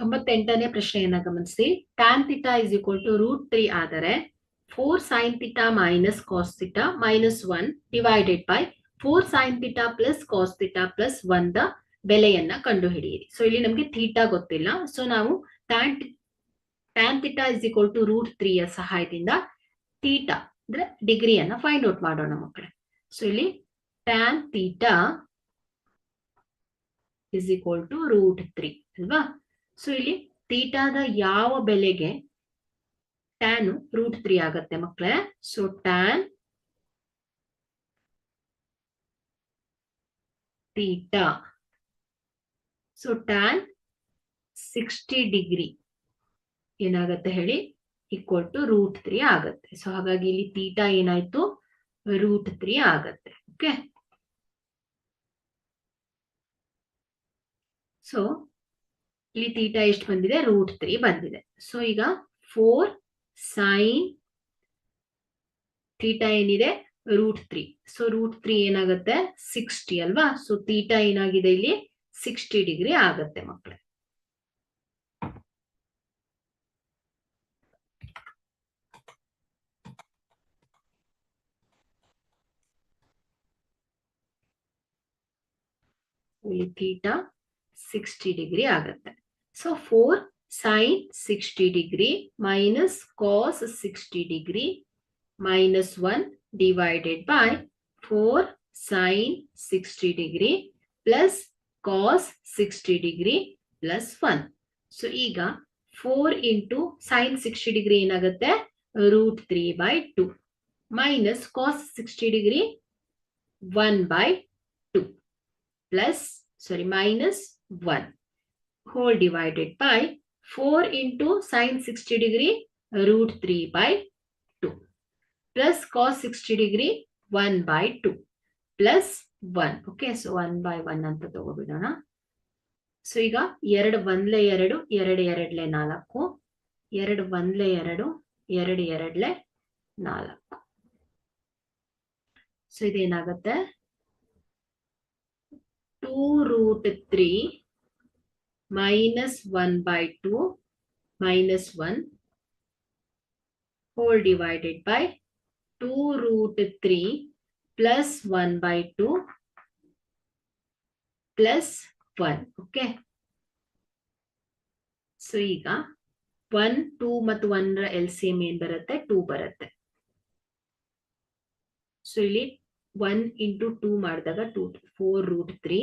ತೊಂಬತ್ತೆಂಟನೇ ಪ್ರಶ್ನೆಯನ್ನ ಗಮನಿಸಿ tan theta is equal to root three ಆದರೆ four sin theta minus cos theta minus one divided by four sin theta plus cos theta plus one the ಬೆಲೆಯನ್ನ ಕಂಡುಹಿಡಿಯಿರಿ. So ಇಲ್ಲಿ ನಮ್ಗೆ theta ಗೊತ್ತಿಲ್ಲ. So ನಾವು tan tan theta is equal to root ತ್ರೀಯ ಸಹಾಯದಿಂದ theta ಅಂದ್ರೆ ಡಿಗ್ರಿಯನ್ನ find out ಮಾಡೋಣ ಮಕ್ಕಳೇ ಸೊ ಇಲ್ಲಿ tan theta is equal to root three ಅಲ್ವಾ? ಸೊ ಇಲ್ಲಿ ತೀಟಾದ ಯಾವ ಬೆಲೆಗೆ ಟ್ಯಾನ್ ರೂಟ್ ತ್ರೀ ಆಗತ್ತೆ ಮಕ್ಕಳೇ so tan theta so tan sixty degree ಏನಾಗತ್ತೆ ಹೇಳಿ? ಈಕ್ವಲ್ ಟು ರೂಟ್ ತ್ರೀ ಆಗತ್ತೆ. ಸೊ ಹಾಗಾಗಿ ಇಲ್ಲಿ ತೀಟಾ ಏನಾಯ್ತು? ರೂಟ್ ತ್ರೀ ಆಗತ್ತೆ. ಓಕೆ ಸೊ ಇಲ್ಲಿ ತೀಟಾ ಎಷ್ಟು ಬಂದಿದೆ? ರೂಟ್ ತ್ರೀ ಬಂದಿದೆ. ಸೊ ಈಗ ಫೋರ್ ಸೈನ್ ತೀಟಾ ಏನಿದೆ? Root three so root three ಏನಾಗುತ್ತೆ? ಸಿಕ್ಸ್ಟಿ ಅಲ್ವಾ? ಸೊ ತೀಟಾ ಏನಾಗಿದೆ ಇಲ್ಲಿ? ಸಿಕ್ಸ್ಟಿ ಡಿಗ್ರಿ ಆಗತ್ತೆ ಮಕ್ಕಳೇ ಇಲ್ಲಿ ಥೀಟಾ ಸಿಕ್ಸ್ಟಿ ಡಿಗ್ರಿ ಆಗತ್ತೆ. So four sin sixty degree minus cos sixty degree minus one divided by four sin sixty degree plus cos sixty degree plus one so ಈಗ four into sin sixty degree ಏನಾಗುತ್ತೆ? Root three by two minus cos sixty degree one by two plus sorry minus one whole divided by 4 into sine 60 degree root 3 by 2 plus cos 60 degree 1 by 2 plus 1 okay so 1 by 1 ಅಂತ ತಗೋಬಿಡೋಣ so ಈಗ ಎರಡು ಒಂದ್ಲೆ ಎರಡು ಎರಡು ಎರಡ್ಲೆ ನಾಲ್ಕು ಎರಡು ಒಂದ್ಲೆ ಎರಡು ಎರಡು ಎರಡ್ಲೆ ನಾಲ್ಕು so ಇದೇನಾಗತ್ತೆ two root three minus 1 by 2 minus 1 whole divided by 2 root 3 plus 1 by 2 plus 1 okay? So ಈಗ ಒನ್ ಟೂ ಮತ್ತು ಒನ್ ರ ಎಲ್ ಸಿ ಎಂ ಏನ್ ಬರುತ್ತೆ? ಟೂ ಬರುತ್ತೆ. ಸೊ ಇಲ್ಲಿ ಒನ್ ಇಂಟು ಟೂ ಮಾಡಿದಾಗ two four root three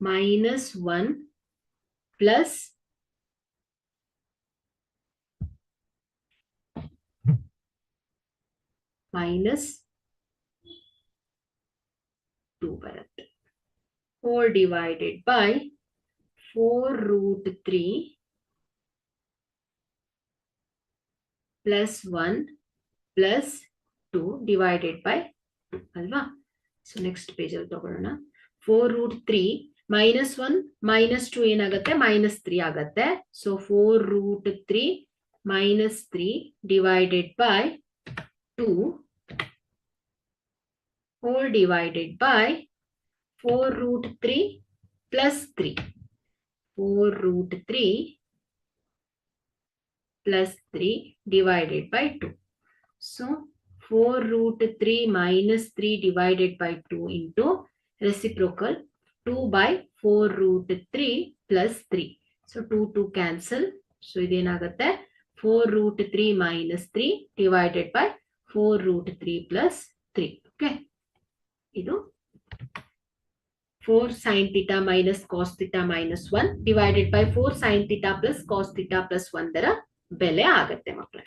minus one plus minus two ಬರುತ್ತೆ four divided by four root three plus one plus two divided by two ಅಲ್ವಾ so next ಪೇಜಲ್ಲಿ ತಗೊಳ್ಳೋಣ. Four root three minus one minus two ಏನಾಗುತ್ತೆ? Minus three ಆಗತ್ತೆ. So four root three minus three divided by two four divided by four root three plus three four root three plus three divided by two so four root three minus three divided by two into reciprocal 2 by 4 root 3 plus 3. So 2 to cancel. So ಇದೇನಾಗುತ್ತೆ 4 root 3 minus 3 divided by 4 root 3 plus 3. Okay. Idu 4 sin theta minus cos theta minus 1 divided by 4 sin theta plus cos theta plus 1 ದರ ಬೆಲೆ ಆಗತ್ತೆ ಮಕ್ಕಳೇ